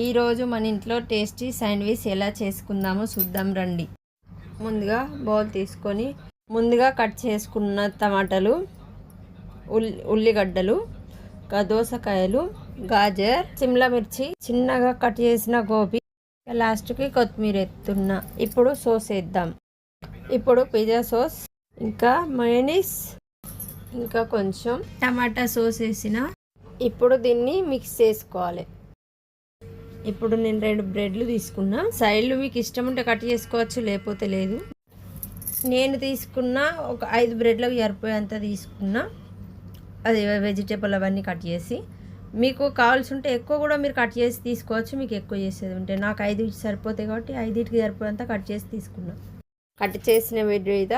ఈరోజు మన ఇంట్లో టేస్టీ శాండ్విచ్ ఎలా చేసుకుందామో చూద్దాం రండి. ముందుగా బౌల్ తీసుకొని ముందుగా కట్ చేసుకున్న టమాటాలు ఉల్లి ఉల్లిగడ్డలు దోసకాయలు గాజర్ సిమ్లా మిర్చి చిన్నగా కట్ చేసిన గోబీ లాస్ట్కి కొత్తిమీర ఎత్తున్నా ఇప్పుడు సోస్ వేద్దాం. ఇప్పుడు పిజ్జా సాస్ ఇంకా మయోనీస్ ఇంకా కొంచెం టమాటా సోస్ వేసిన. ఇప్పుడు దీన్ని మిక్స్ చేసుకోవాలి. ఇప్పుడు నేను రెండు బ్రెడ్లు తీసుకున్నా. సైడ్లు మీకు ఇష్టం ఉంటే కట్ చేసుకోవచ్చు లేకపోతే లేదు. నేను తీసుకున్న ఒక ఐదు బ్రెడ్లకు సరిపోయేంత తీసుకున్నా. అది వెజిటేబుల్ అవన్నీ కట్ చేసి. మీకు కావాల్సి ఉంటే ఎక్కువ కూడా మీరు కట్ చేసి తీసుకోవచ్చు మీకు ఎక్కువ చేసేది ఉంటే. నాకు ఐదు సరిపోతాయి కాబట్టి ఐదింటికి సరిపోయేంత కట్ చేసి తీసుకున్నా. కట్ చేసిన బ్రెడ్ మీద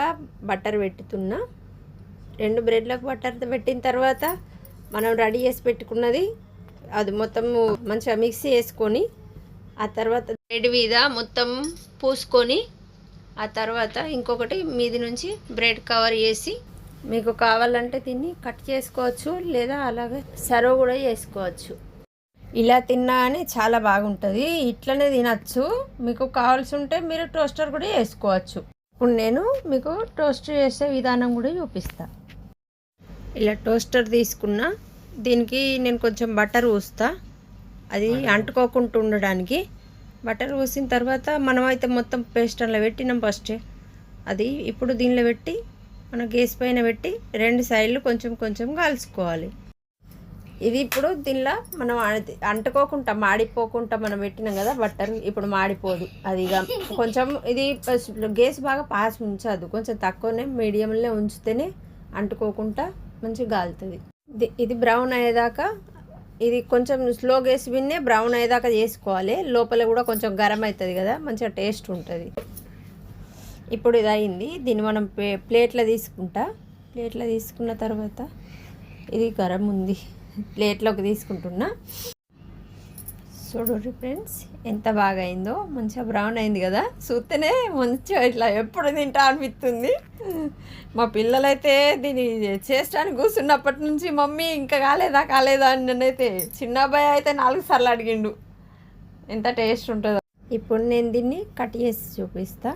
బటర్ పెట్టుతున్నా. రెండు బ్రెడ్లకు బటర్ పెట్టిన తర్వాత మనం రెడీ చేసి పెట్టుకున్నది అది మొత్తము మంచిగా మిక్సీ వేసుకొని ఆ తర్వాత బ్రెడ్ మీద మొత్తం పూసుకొని ఆ తర్వాత ఇంకొకటి మీది నుంచి బ్రెడ్ కవర్ చేసి మీకు కావాలంటే తిని కట్ చేసుకోవచ్చు లేదా అలాగే సర్వ్ కూడా చేసుకోవచ్చు. ఇలా తిన్నా అని చాలా బాగుంటుంది. ఇట్లనే తినచ్చు. మీకు కావాల్సి ఉంటే మీరు టోస్టర్ కూడా వేసుకోవచ్చు ఇప్పుడు నేను మీకు టోస్ట్ చేసే విధానం కూడా చూపిస్తాను ఇలా టోస్టర్ తీసుకున్నా. దీనికి నేను కొంచెం బటర్ పూస్తా అది అంటుకోకుండా ఉండడానికి. బటర్ పూసిన తర్వాత మనం అయితే మొత్తం పేస్ట్ అలా పెట్టినాం ఫస్టే. అది ఇప్పుడు దీనిలో పెట్టి మన గ్యాస్ పైన పెట్టి రెండు సైడ్లు కొంచెం కొంచెం కాల్చుకోవాలి. ఇది ఇప్పుడు దీనిలో మనం అంటుకోకుండా మాడిపోకుండా మనం పెట్టినాం కదా బట్టర్ ఇప్పుడు మాడిపోదు. అది కొంచెం ఇది గ్యాస్ బాగా పాస్ ఉంచదు. కొంచెం తక్కువనే మీడియంలో ఉంచితేనే అంటుకోకుండా మంచిగా కాలుతుంది. ఇది ఇది బ్రౌన్ అయ్యేదాకా ఇది కొంచెం స్లో గ్యాస్ విన్నే బ్రౌన్ అయ్యేదాకా చేసుకోవాలి. లోపల కూడా కొంచెం గరం అవుతుంది కదా మంచిగా టేస్ట్ ఉంటుంది. ఇప్పుడు ఇది అయింది. దీన్ని మనం ప్లే ప్లేట్లో తీసుకుంటా. ప్లేట్లో తీసుకున్న తర్వాత ఇది గరం ఉంది. ప్లేట్లోకి తీసుకుంటున్నా. చూడండి ఫ్రెండ్స్ ఎంత బాగా అయిందో మంచిగా బ్రౌన్ అయింది కదా. చూస్తేనే మంచిగా ఇట్లా ఎప్పుడు తింటా అనిపిస్తుంది. మా పిల్లలైతే దీన్ని చేస్తాను కూర్చున్నప్పటి నుంచి మమ్మీ ఇంకా కాలేదా కాలేదా? అని నన్నైతే చిన్న అబ్బాయి అయితే నాలుగు సార్లు అడిగిండు. ఎంత టేస్ట్ ఉంటుందో. ఇప్పుడు నేను దీన్ని కట్ చేసి చూపిస్తా.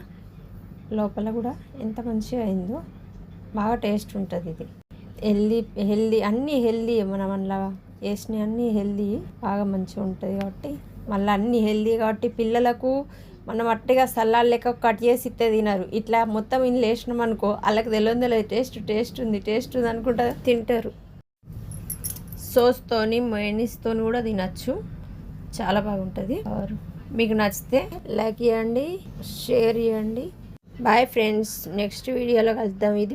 లోపల కూడా ఎంత మంచిగా అయిందో. బాగా టేస్ట్ ఉంటుంది ఇది. హెల్దీ హెల్దీ అన్నీ హెల్దీ మనం అలా వేసినవి అన్నీ హెల్దీ బాగా మంచిగా ఉంటుంది కాబట్టి మళ్ళీ అన్నీ హెల్దీ కాబట్టి పిల్లలకు మనం అట్టిగా సల్లాలు లెక్క కట్ చేసి ఇస్తే తినరు. ఇట్లా మొత్తం ఇల్లు వేసినాం అనుకో వాళ్ళకి తెలియదు టేస్ట్ టేస్ట్ ఉంది టేస్ట్ ఉంది అనుకుంటా తింటారు. సోస్తోని మైనీస్తోని కూడా తినచ్చు. చాలా బాగుంటుంది. మీకు నచ్చితే లైక్ చేయండి షేర్ చేయండి. బాయ్ ఫ్రెండ్స్ నెక్స్ట్ వీడియోలో కలుద్దాం. ఇది